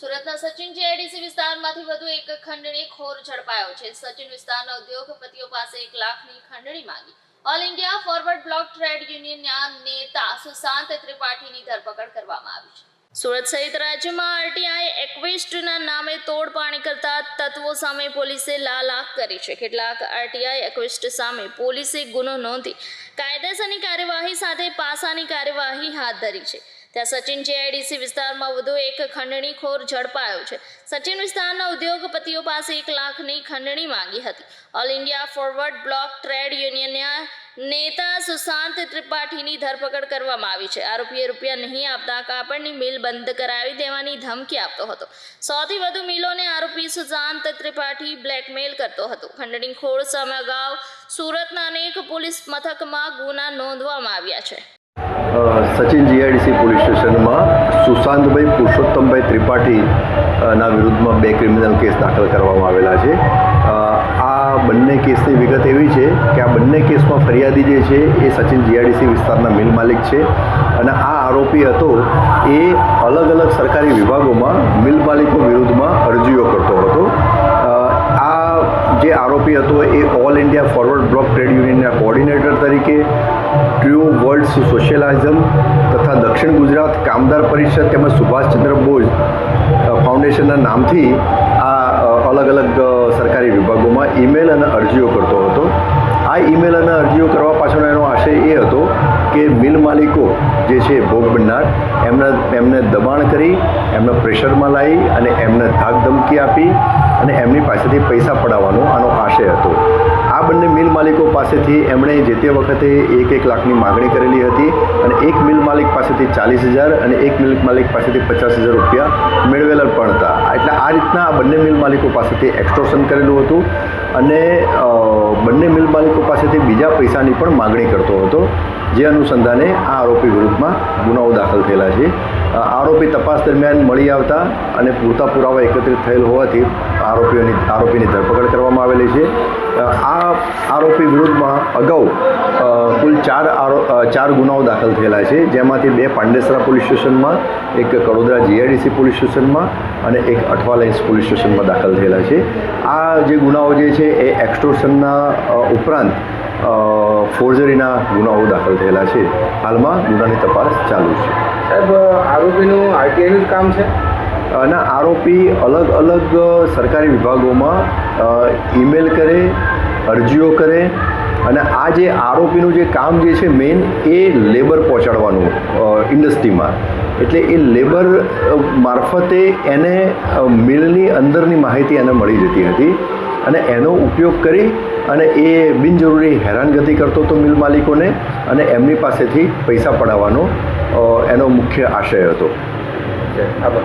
સુરતના સચિન જેઆઈડીસી વિસ્તારમાંથી વધુ એક ખંડણી ખોર ઝડપાયો છે. સચિન વિસ્તારના ઉદ્યોગપતિઓ પાસે એક લાખની ખંડણી માંગી. All India Forward Bloc trade યુનિયનના નેતા સુશાંત ત્રિપાઠીની ધરપકડ કરવામાં આવી છે. સુરત સહિત રાજ્યમાં આરટીઆઈ એક્વિસ્ટના નામે તોડપાણી કરતા તત્વો સામે પોલીસે લાલાક કરી છે. કેટલાક આરટીઆઈ એક્વિસ્ટ સામે પોલીસે ગુનો નોંધી કાયદેસરની કાર્યવાહી સાથે પાસાની કાર્યવાહી હાથ ધરી છે. ત્યાં સચિન જેઆઈડીસી વિસ્તારમાં વધુ એક ખંડણીખોર ઝડપાયો છે. સચિન વિસ્તારના ઉદ્યોગપતિઓ પાસે એક લાખની ખંડણી માંગી હતી. All India Forward Bloc trade યુનિયનના નેતા સુશાંત ત્રિપાઠીની ધરપકડ કરવામાં આવી છે. આરોપીએ રૂપિયા નહીં આપતા કાપડની મિલ બંધ કરાવી દેવાની ધમકી આપતો હતો. સૌથી વધુ મિલોને આરોપી સુશાંત ત્રિપાઠી બ્લેકમેલ કરતો હતો. ખંડણીખોર સામે અગાઉ સુરતના અનેક પોલીસ મથકમાં ગુના નોંધવામાં આવ્યા છે. સચિન જીઆઈડીસી પોલીસ સ્ટેશનમાં સુશાંતભાઈ પુરુષોત્તમભાઈ ત્રિપાઠી ના વિરુદ્ધમાં બે ક્રિમિનલ કેસ દાખલ કરવામાં આવેલા છે. આ બંને કેસની વિગત એવી છે કે આ બંને કેસમાં ફરિયાદી જે છે એ સચિન જીઆરડીસી વિસ્તારના મિલ માલિક છે. અને આ આરોપી હતો એ અલગ અલગ સરકારી વિભાગોમાં મિલ માલિકો વિરુદ્ધમાં અરજીઓ કરતો હતો. આ જે આરોપી હતો એ All India Forward Bloc trade યુનિયનના coordinator તરીકે, ટ્રુ વર્લ્ડ સોશિયલાઇઝમ તથા દક્ષિણ ગુજરાત કામદાર પરિષદ તેમજ સુભાષચંદ્ર બોઝ ફાઉન્ડેશનના નામથી અલગ અલગ સરકારી વિભાગોમાં ઈમેલ અને અરજીઓ કરતો હતો. આ ઈમેલ અને અરજીઓ કરવા પાછળનો એનો આશય એ હતો કે મિલ માલિકો જે છે ભોગ બનનાર, એમને એમને દબાણ કરી, એમને પ્રેશરમાં લાવી અને એમને ધાક ધમકી આપી અને એમની પાસેથી પૈસા પડાવવાનો આનો આશય હતો. આ બંને મિલ માલિકો પાસેથી એમણે જે તે વખતે એક એક લાખની માગણી કરેલી હતી અને એક મિલ માલિક પાસેથી ચાલીસ હજાર અને એક મિલ માલિક પાસેથી પચાસ હજાર રૂપિયા મેળવેલા પણ હતા. એટલે આ રીતના આ બંને મિલ માલિકો પાસેથી એક્સટોર્શન કરેલું હતું અને બંને મિલ માલિકો પાસેથી બીજા પૈસાની પણ માગણી કરતો હતો, જે અનુસંધાને આ આરોપી વિરુદ્ધમાં ગુનાઓ દાખલ થયેલા છે. આરોપી તપાસ દરમિયાન મળી આવતા અને પૂરતા પુરાવા એકત્રિત થયેલ હોવાથી આરોપીઓની, આરોપીની ધરપકડ કરવામાં આવેલી છે. આ આરોપી વિરુદ્ધમાં અગાઉ કુલ ચાર આરો ચાર ગુનાઓ દાખલ થયેલા છે. જેમાંથી બે પાંડેસરા પોલીસ સ્ટેશનમાં, એક કડોદરા જીઆઈડીસી પોલીસ સ્ટેશનમાં અને એક અઠવાલાઇન્સ પોલીસ સ્ટેશનમાં દાખલ થયેલા છે. આ જે ગુનાઓ જે છે એ એક્સટોર્શનના ઉપરાંત ફોર્જરીના ગુનાઓ દાખલ થયેલા છે. હાલમાં ગુનાની તપાસ ચાલુ છે. સાહેબ આરોપીનું આરટીઆઈનું જ કામ છે? અને આરોપી અલગ અલગ સરકારી વિભાગોમાં ઈમેલ કરે, અરજીઓ કરે અને આ જે આરોપીનું જે કામ જે છે મેઇન એ લેબર પહોંચાડવાનું ઇન્ડસ્ટ્રીમાં એટલે એ લેબર મારફતે એને મિલની અંદરની માહિતી એને મળી જતી હતી અને એનો ઉપયોગ કરી અને એ બિનજરૂરી હેરાનગતિ કરતો હતો મિલ માલિકોને અને એમની પાસેથી પૈસા પડાવવાનો એનો મુખ્ય આશય હતો. આભાર.